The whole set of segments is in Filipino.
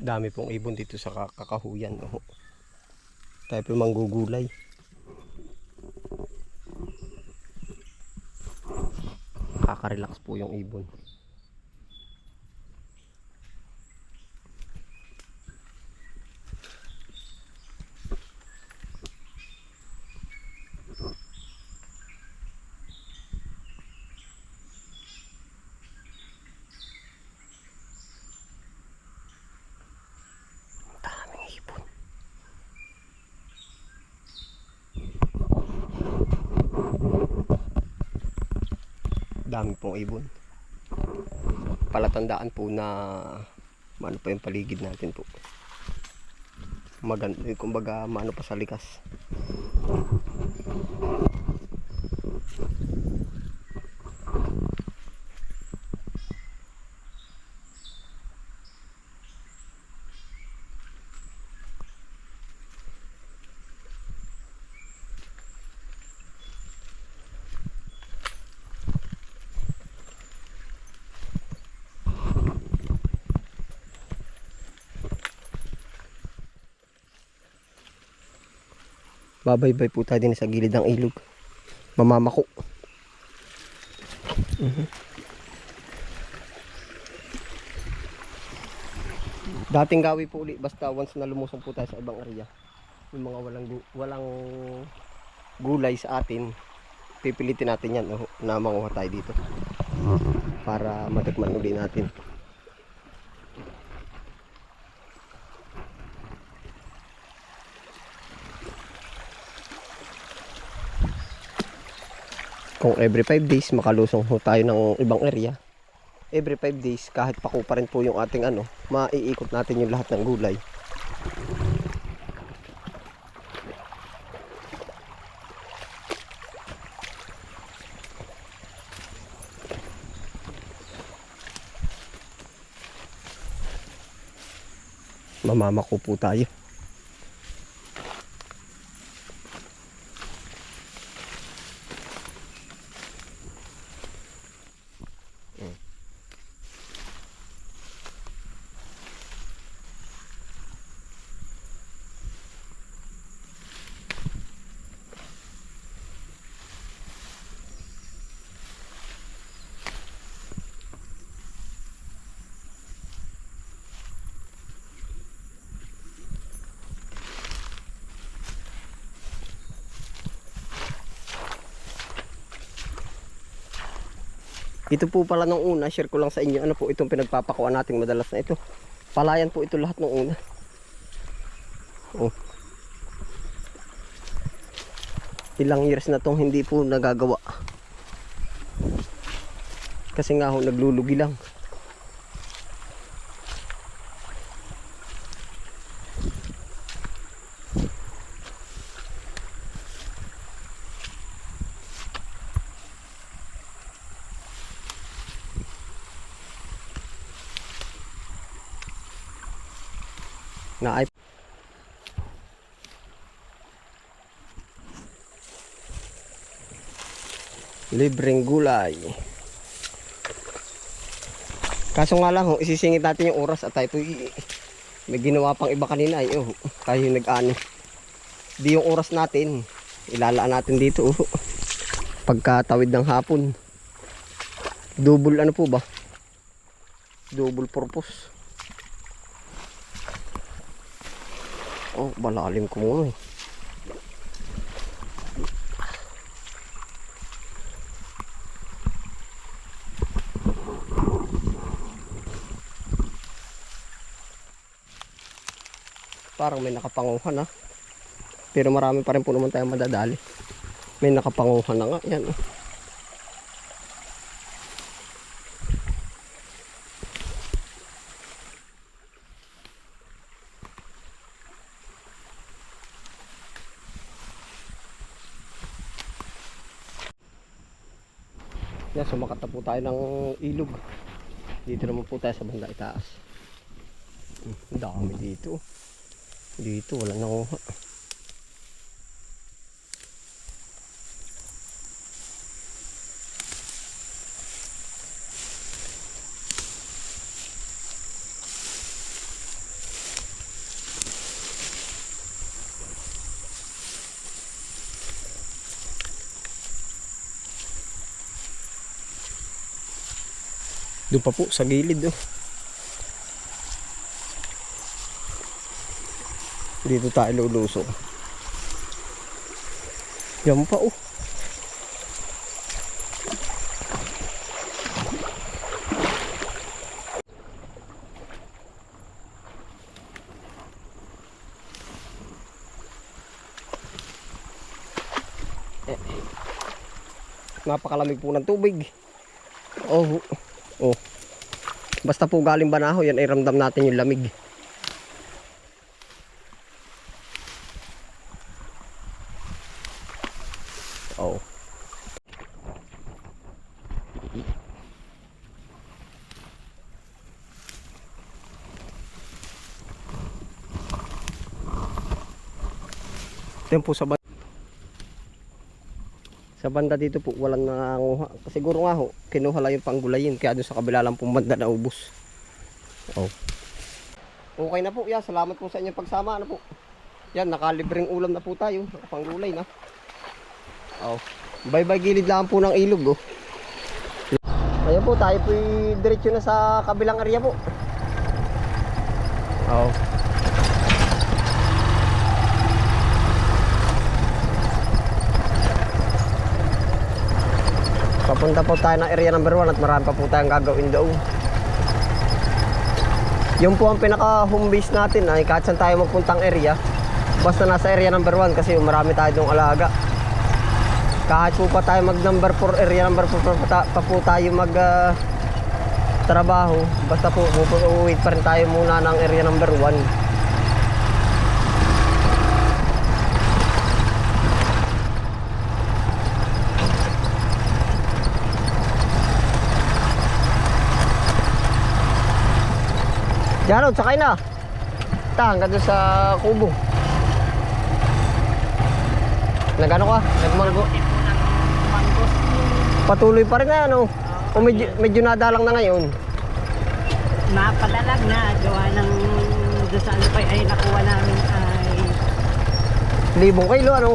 Dami pong ibon dito sa kakahuyan. Oh. Tayo po manggugulay. Kaka-relax po yung ibon. Dami pong ibon. Palatandaan po na ano pa yung paligid natin po. Maganda, kumbaga maano pa sa likas. Babaybay po tayo din sa gilid ng ilog. Mamamako. Mhm. Dating gawi po uli basta once na lumusong po tayo sa ibang area. Yung mga walang gu- walang gulay sa atin, pipilitin natin yan oh, na manguha tayo dito. Para matikman uli natin. Kung every 5 days makalusong ho tayo ng ibang area every 5 days kahit pako pa rin po yung ating ano maiikot natin yung lahat ng gulay. Mamamako po tayo Ito po pala nung una, share ko lang sa inyo, ano po itong pinagpapakuan natin madalas na ito. Palayan po ito lahat nung una. Oh. Ilang years na tong hindi po nagagawa. Kasi nga ho, naglulugi lang. Na ay libreng gulay. Kaso nga lang, ho, isisingit natin yung oras at tayo may ginawa pang iba kanina ay oh, tayo nag-ani. Di yung oras natin, ilalaan natin dito oh. Pagkatawid ng hapon. Double ano po ba? Double purpose. Oh, balalim ko muna eh. Parang may nakapanguhan ha. Pero marami pa rin po naman tayong madadali. May nakapanguhan na nga. Yan oh. Yan, sumakat na po tayo ng ilog. Dito naman po tayo sa banda itaas. Hmm, Ang dami dito. Dito, wala nakuha. Doon pa po sa gilid oh. Dito tayo lulusong. Yan pa oh. Napakalamig po ng tubig. Oh, oh. Basta po galing banaho, yan ay ramdam natin yung lamig. Oh. Yan po sa sa banda dito po walang nangunguha. Siguro nga ho, kinuha lang yung panggulayin kaya doon sa kabila lang pong banda na ubos. Oh. Okay na po, ya. Salamat po sa inyong pagsama. Ano po? Yan, nakalibreng ulam na po tayo. Panggulay na. Oh. Bye-bye gilid lang po ng ilog, oh. Ayun po, tayo po diretso na sa kabilang area po. Oh. Papunta po tayo ng area number 1 at marami pa po tayong gagawin doon. Yung po ang pinaka home base natin ay kahit saan tayo magpuntang area. Basta nasa area number 1 kasi marami tayo doong alaga. Kahit po pa tayo mag number 4 area number 4 pa, ta- pa po tayo mag ah, trabaho. Basta po uuwi pa rin tayo muna ng area number 1. Jarod, sakay na. Ta, hanggang doon sa kubo. Nagano ka? Nagmanggo? Patuloy pa rin na ano. O medyo, medyo nadalang na ngayon. Mapadalag na gawa ng doon sa ano pa ay nakuha namin ay Libong kilo ano.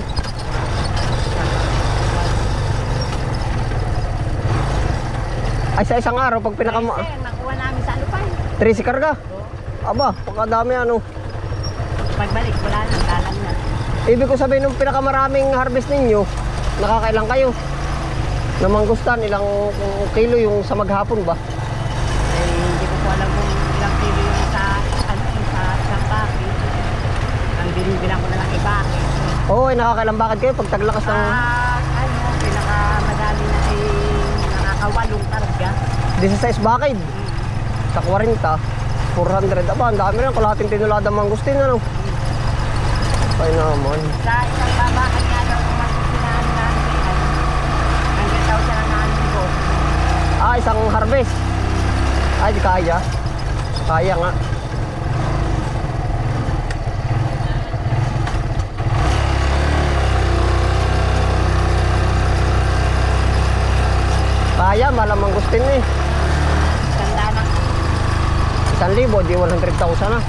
Ay sa isang araw pag pinakama... Sir, nakuha namin sa Alupay. 3 si karga. Aba, pagkadami ano. Pagbalik, wala na, dalang na. Ibig ko sabihin nung pinakamaraming harvest ninyo, nakakailang kayo? Na mangustan, ilang kilo yung sa maghapon ba? Eh, hindi ko po alam kung ilang kilo yung sa, ano, yung sa isang baki. Ang binibilang ko na lang iba. Oo, ay nakakailang bakit kayo pag taglakas ng Ah, ano, pinakamadali na ay nakakawalong karga. 16 bakid. Sa 40, 400. Aba, ang dami rin. Kalahating tinulada mangustin, ano? Ay naman. Sa isang babakan nga daw kung magsisinaan namin, ano, hanggang daw siya ng namin ko. Ah, isang harvest. Ay, di kaya. Kaya nga. Kaya, malamang gustin eh. Tanda na. Isang libo, di 100,000 na.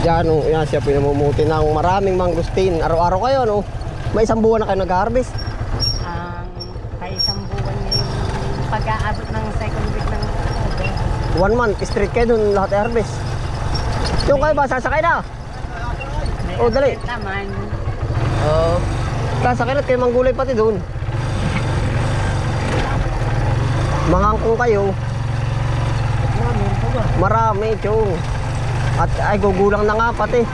Diyan, oh, yan siya pinamumuti ng maraming mangustin. Araw-araw kayo, no? May isang buwan na kayo nag-harvest. ang kay isang buwan niya yung pag-aabot ng second week ng October. One month, straight kayo dun lahat i-harvest. Yung kayo ba, sasakay na? May Oh, dali. naman. Oo. sasakay na kayo manggulay pati dun. Mangangkong kayo. Marami, chong. At ay, gugulang na nga pati.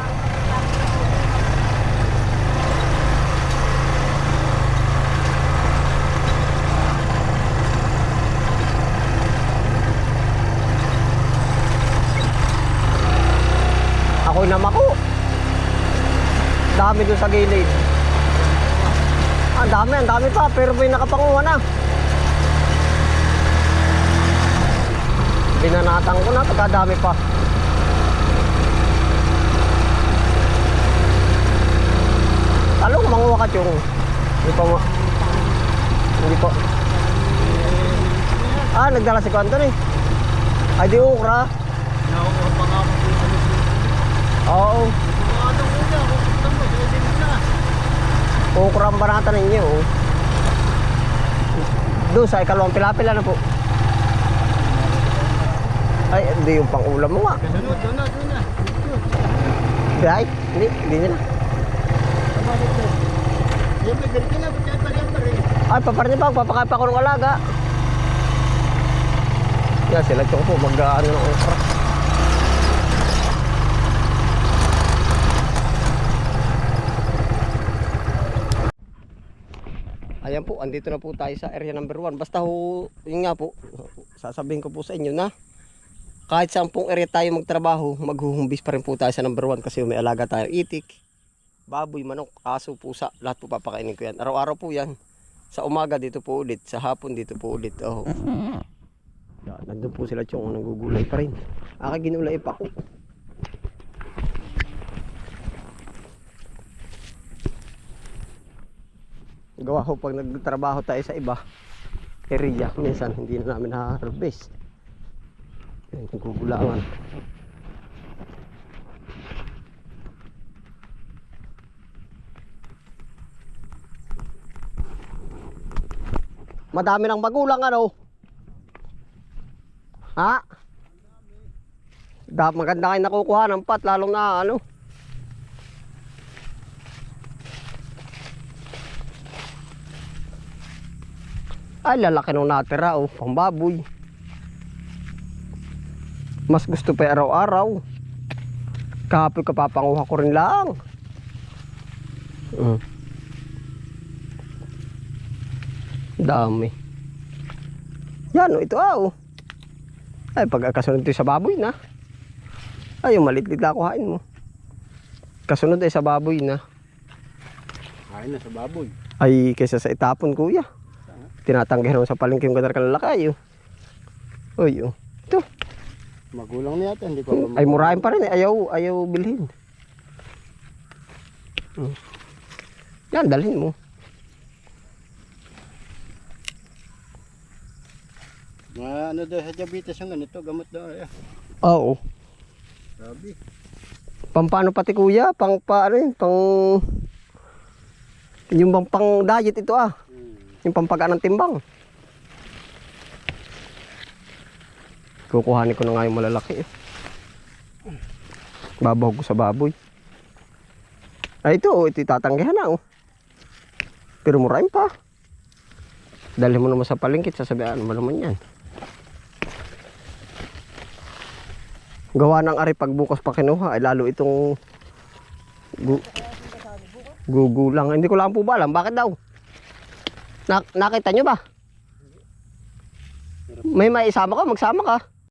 Ako'y namako. Dami doon sa gilid. Ang dami, ang dami pa. Pero may nakapanguha na. Binanatan ko na pagkadami pa. Talong, manguha ka, Chong. Hindi pa. Hindi pa. Ah, nagdala si Quanton eh. Ay, di ukra. Oo. Ukra ang banata ninyo. oh. Doon sa ikalawang pilapil ano po? Ay, hindi yung pang ulam mo na, doon na. Hindi, ay, hindi, hindi nila. Ba't yan pa yan pa rin? Ay, paparnya pa, papakapa ko ng alaga. Yan, sila ko po, mag-ano ng okra. Ayan po, andito na po tayo sa area number 1. Basta ho, yun nga po, sasabihin ko po sa inyo na kahit saan pong area tayo magtrabaho, maghuhumbis pa rin po tayo sa number 1 kasi may alaga tayo itik, baboy, manok, aso, pusa, lahat po papakainin ko yan. Araw-araw po yan. Sa umaga dito po ulit, sa hapon dito po ulit. Oh. Yan, nandun po sila chong nagugulay pa rin. Aka ginulay pa ko. Gawa ko pag nagtrabaho tayo sa iba, area, minsan hindi na namin na-harvest. Yan, Nagugulangan. Madami ng magulang ano? Ha? Da, maganda kayo nakukuha ng pat, lalong na ano? Ay, lalaki nung natira oh, pambaboy. Mas gusto pa araw-araw. Kapoy kapapanguha ko rin lang. Mm. Dami. Yan, oh, ito ah, oh. Ay, pag kasunod ito sa baboy na. Ay, yung malitlit lang kuhain mo. Kasunod ay sa baboy na. Ayun na sa baboy. Ay, kaysa sa itapon, kuya. Tinatanggihan mo sa palengke yung gadar kalalaki, oh. Uy, oh. Magulang na yata, hindi ko alam. Ay, murahin pa rin, eh. Ayaw, ayaw bilhin. Hmm. Yan, dalhin mo. Mga ano daw sa diabetes yung ganito, gamot daw. Eh. Oo. Sabi. Pampano pati kuya, pang pa, ano yun, pang... Yung bang pang diet ito ah. Hmm. Yung pampagaan ng timbang. Kukuhanin ko na nga yung malalaki eh. Babahog ko sa baboy. Ay ito, oh, ito itatanggihan na oh. Pero murahin pa. Dali mo naman sa palengkit, sasabihan mo naman yan. Gawa ng ari pag bukas pa kinuha, ay lalo itong gu gugulang. Hindi ko lang po ba alam, bakit daw? Na nakita nyo ba? May maisama ka, magsama ka.